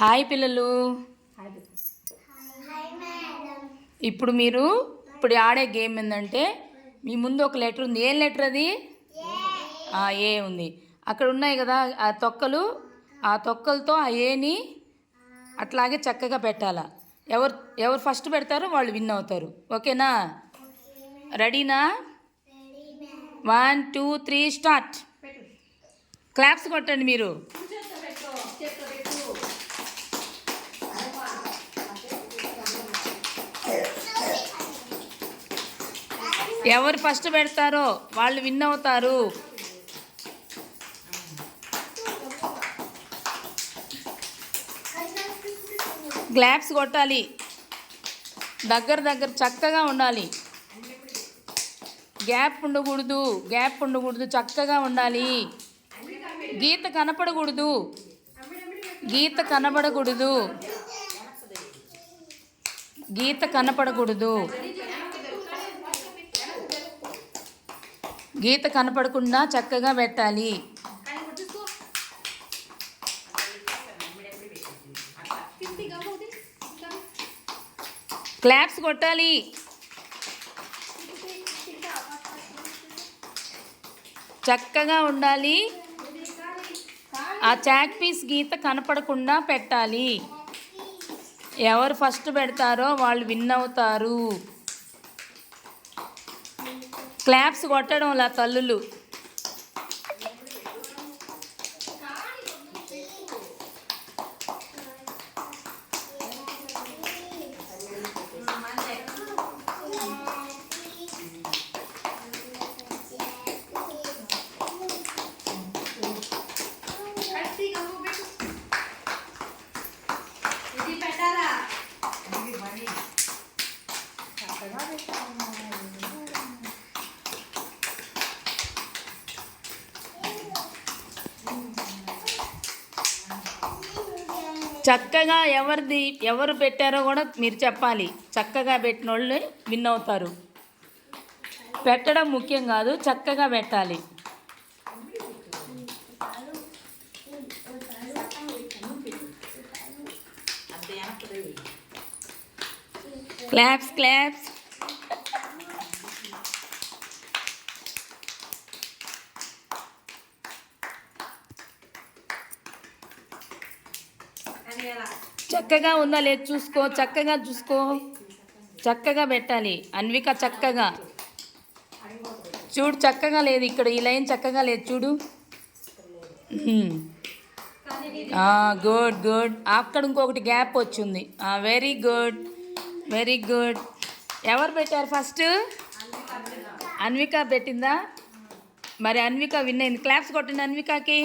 Hi పిల్లలు. ఇప్పుడు మీరు ఇప్పుడు ఆడే గేమ్ ఏంటంటే మీ ముందు ఒక లెటర్ ఉంది. ఏం లెటర్ అది? ఆ, ఏ ఉంది. అక్కడ ఉన్నాయి కదా ఆ తొక్కలు. ఆ తొక్కలతో ఆ ఏని అట్లాగే చక్కగా పెట్టాలా. ఎవరు ఎవరు ఫస్ట్ పెడతారో వాళ్ళు విన్ అవుతారు. ఓకేనా? రెడీనా? One two three start. Claps కొట్టండి మీరు. ఎవరు ఫస్ట్ పెడతారో వాళ్ళు విన్ అవుతారు. గ్లాప్స్ కొట్టాలి. దగ్గర దగ్గర చక్కగా ఉండాలి. గ్యాప్ ఉండకూడదు గ్యాప్ ఉండకూడదు చక్కగా ఉండాలి. గీత కనపడకూడదు. గీత కనపడకూడదు. గీత కనపడకూడదు. గీత కనపడకుండా చక్కగా పెట్టాలి. క్లాప్స్ కొట్టాలి. చక్కగా ఉండాలి. ఆ చాక్ పీస్ గీత కనపడకుండా పెట్టాలి. ఎవరు ఫస్ట్ పెడతారో వాళ్ళు విన్ అవుతారు. క్లాప్స్ కొట్టడం లా తల్లులు. ఇది పెట్టారా చక్కగా ఎవరిది ఎవరు పెట్టారో కూడా మీరు చెప్పాలి. చక్కగా పెట్టిన వాళ్ళు విన్ అవుతారు. పెట్టడం ముఖ్యం కాదు చక్కగా పెట్టాలి. Claps claps. చక్కగా ఉందా? లేదు చూసుకో. చక్కగా చూసుకో. చక్కగా పెట్టాలి. అన్విక చక్కగా. చూడు చక్కగా లేదు ఇక్కడ. ఈ లైన్ చక్కగా లేదు. చూడు. Good good. అక్కడ ఇంకొకటి గ్యాప్ వచ్చింది. Very good. Very good. ఎవరు పెట్టారు ఫస్ట్? అన్విక పెట్టిందా? మరి అన్విక విన్ అయింది. క్లాప్స్ కొట్టండి అన్వికకి.